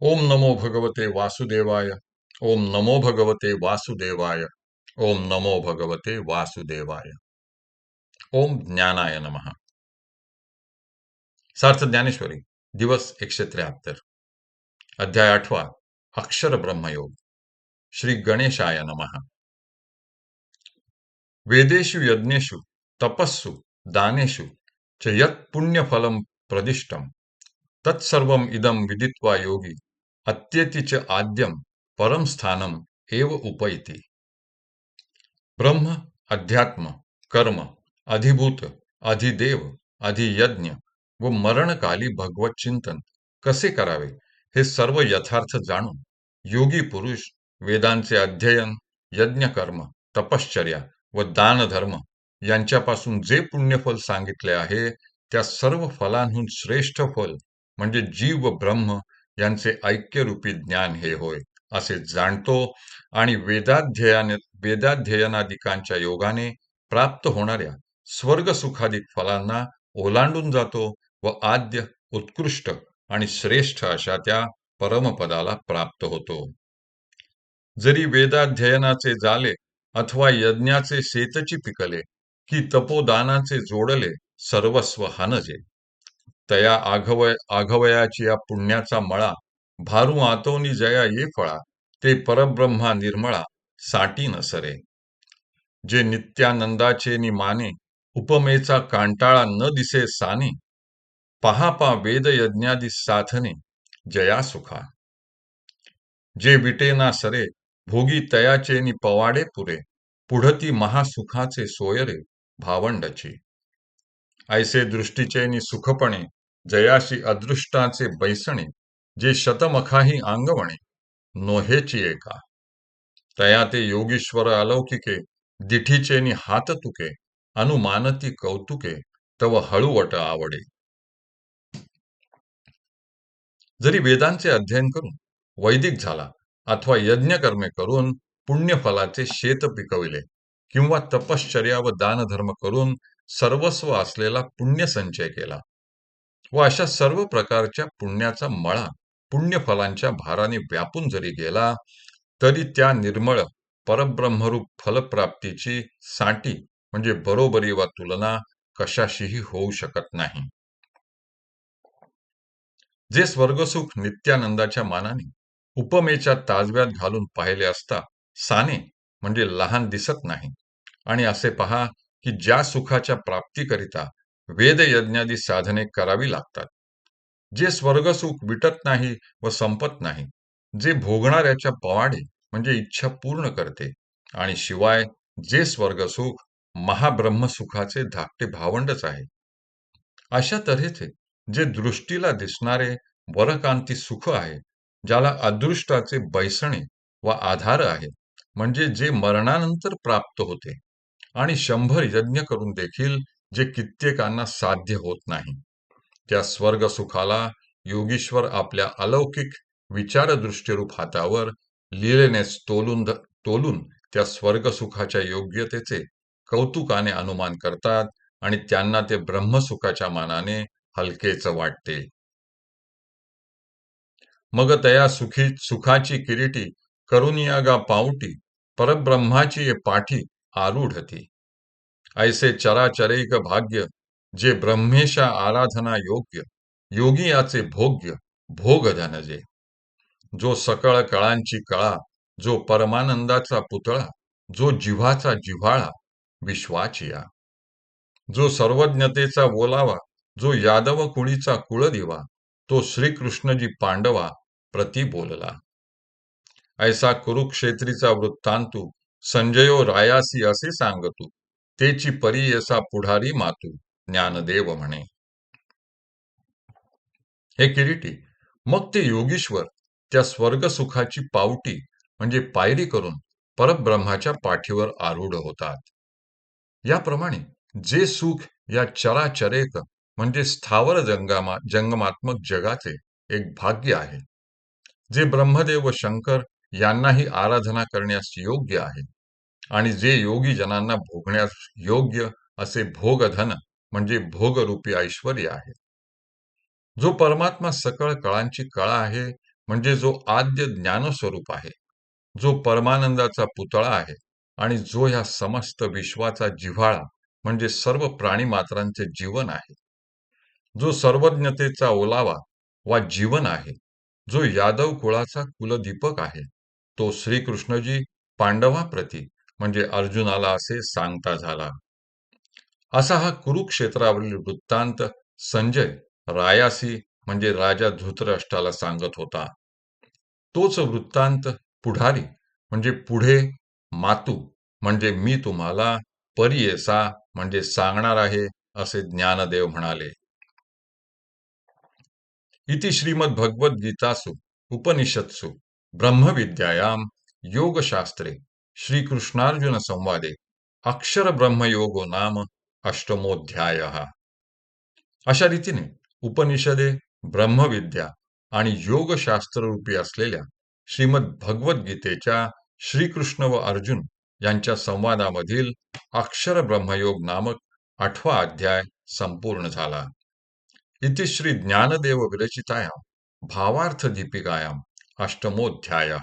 ओम नमो भगवते वासुदेवाय। ओम नमो भगवते वासुदेवाय। ओम नमो भगवते वासुदेवाय। ओम ज्ञानाय नमः। सार्थ ज्ञानेश्वरी, दिवस एकशे त्र्याहत्तर। अध्याय आठवा, अक्षर ब्रह्मयोग। श्री गणेशाय नमः। वेदेषु यज्ञेषु, तपस्सु, दानेषु च यत् पुण्यफलं प्रदिष्टं तत्सर्वम् इदं विदित्वा योगी अत्येति च आद्यम परम स्थानम एव उपैति। ब्रह्म अध्यात्म कर्म अधिभूत अधिदेव अधियज्ञ व मरणकाली भगवत चिंतन कसे करावे हे सर्व यथार्थ जाणून योगी पुरुष वेदांचे अध्ययन यज्ञ कर्म तपश्चर्या व दान धर्म यांच्यापासून जे पुण्यफल सांगितले आहे त्या सर्व फलांहून श्रेष्ठ फल म्हणजे जीव ब्रह्म यांचे ऐक्यरूपी ज्ञान हे होय असे जाणतो आणि वेदाध्ययन वेदाध्ययनादिकांच्या योगाने प्राप्त होणाऱ्या स्वर्ग सुखाधिक फलांना ओलांडून जातो व आद्य उत्कृष्ट आणि श्रेष्ठ अशा त्या परमपदाला प्राप्त होतो. जरी वेदाध्ययनाचे झाले अथवा यज्ञाचे शेतची पिकले की तपोदानाचे जोडले सर्वस्व हनजे. तया आघवय आघवयाची या पुण्याचा मळा भारू आतोनी जया ये फळा ते परब्रह्मा निर्मळा साटी नसरे. जे नित्यानंदाचे नि माने उपमेचा कांटाळा न दिसे साने पहा पा वेद यज्ञादी साधने जया सुखा. जे विटेना सरे भोगी तयाचे नि पवाडे पुरे पुढती महासुखाचे सोयरे भावंडची. ऐसे दृष्टीचे नि सुखपणे जयाशी अदृष्टाचे बैसणे जे शतमखाही अंगवणे नोहेची एका. तया ते योगीश्वर अलौकिके दिठीचे नि हात तुके अनुमानती कौतुके तव हळूवट आवडे. जरी वेदांचे अध्ययन करून वैदिक झाला अथवा यज्ञकर्मे करून पुण्यफलाचे शेत पिकविले किंवा तपश्चर्या व दानधर्म करून सर्वस्व असलेला पुण्य संचय केला व अशा सर्व प्रकारच्या पुण्याचा मळा पुण्यफलांच्या भाराने व्यापून जरी गेला तरी त्या निर्मळ परब्रह्मरूप फलप्राप्तीची साठी म्हणजे बरोबरी वा तुलना कशाशीही होऊ शकत नाही. जे स्वर्गसुख नित्यानंदाच्या मानाने उपमेच्या ताजव्यात घालून पाहिले असता साने म्हणजे लहान दिसत नाही. आणि असे पहा की ज्या सुखाच्या प्राप्तीकरिता वेद यज्ञादी साधने करावी लागतात. जे स्वर्गसुख विटत नाही व संपत नाही जे भोगणाऱ्याच्या पवाडे म्हणजे इच्छा पूर्ण करते आणि शिवाय जे स्वर्गसुख महाब्रह्मसुखाचे धाकटे भावंडच आहे. अशा तऱ्हेचे जे दृष्टीला दिसणारे वरकांती सुख आहे ज्याला अदृष्टाचे बैसणे व आधार आहे म्हणजे जे मरणानंतर प्राप्त होते आणि शंभर यज्ञ करून देखील जे कित्येकांना साध्य होत नाही. त्या स्वर्ग सुखाला योगीश्वर आपल्या अलौकिक विचारदृष्टीरूप हातावर लिलेने तोलून तोलून त्या स्वर्ग सुखाच्या योग्यतेचे कौतुकाने अनुमान करतात आणि त्यांना ते ब्रह्मसुखाच्या मानाने हलकेच वाटते. मग तया सुखी सुखाची किरीटी करुनियागा पावटी परब्रह्माची पाठी आरूढती. ऐसे चराचरेक भाग्य जे ब्रह्मेशा आराधना योग्य योगी याचे भोग्य भोग धनजे. जो सकळ कळांची कळा जो परमानंदाचा पुतळा जो जिव्हाचा जिव्हाळा विश्वाचिया जो सर्वज्ञतेचा बोलावा जो यादव कुळीचा कुळदिवा तो श्रीकृष्णजी पांडवा प्रति बोलला. ऐसा कुरुक्षेत्रीचा वृत्तांतू संजयो रायासी असे सांगतू. तेची परी असा पुढारी मातू ज्ञानदेव म्हणे. हे किरीटी मग ते योगीश्वर त्या स्वर्ग सुखाची पावटी म्हणजे पायरी करून परब्रह्माच्या पाठीवर आरूढ होतात. याप्रमाणे जे सुख या चराचरेक म्हणजे स्थावर जंगमा जंगमात्मक जगाचे एक भाग्य आहे. जे ब्रह्मदेव व शंकर यांनाही आराधना करण्यास योग्य आहे. आणि जे योगी जनांना भोगण्यास योग्य असे भोगधन म्हणजे भोगरूपी ऐश्वर आहे. जो परमात्मा सकळ कळांची कळा आहे म्हणजे जो आद्य ज्ञानस्वरूप आहे जो परमानंदाचा पुतळा आहे आणि जो ह्या समस्त विश्वाचा जिव्हाळा म्हणजे सर्व प्राणी मात्रांचे जीवन आहे. जो सर्वज्ञतेचा ओलावा वा जीवन आहे जो यादव कुळाचा कुलदीपक आहे तो श्रीकृष्णजी पांडवाप्रती म्हणजे अर्जुनाला असे सांगता झाला. असा हा कुरुक्षेत्रावरील वृत्तांत संजय रायासी म्हणजे राजा धृतराष्ट्राला सांगत होता. तोच वृत्तांत पुढारी म्हणजे पुढे मातू म्हणजे मी तुम्हाला परियेसा म्हणजे सांगणार आहे असे ज्ञानदेव म्हणाले. इति श्रीमद्भगवद्गीतासु उपनिषत्सु ब्रह्मविद्यायाम योगशास्त्रे श्रीकृष्णार्जुन संवादे अक्षर ब्रह्मयोगो नाम अष्टमोध्याय अशा रीतीने उपनिषदे ब्रह्मविद्या आणि योगशास्त्र रूपी असलेल्या श्रीमद भगवद्गीतेच्या श्रीकृष्ण व अर्जुन यांच्या संवादामधील अक्षर ब्रह्मयोग नामक आठवा अध्याय संपूर्ण झाला। इति श्री ज्ञानदेव विरचितायाम भावार्थ दीपिकायाम अष्टमोध्याय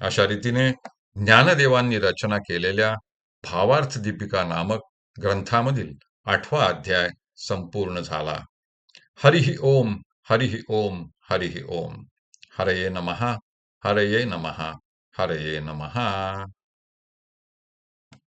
अशा रीतीने ज्ञानदेवांनी रचना केलेल्या भावार्थ दीपिका नामक ग्रंथामधील आठवा अध्याय संपूर्ण झाला. हरिः ओम हरिः ओम हरिः ओम. हरये नमः हरये नमः हरये नमः.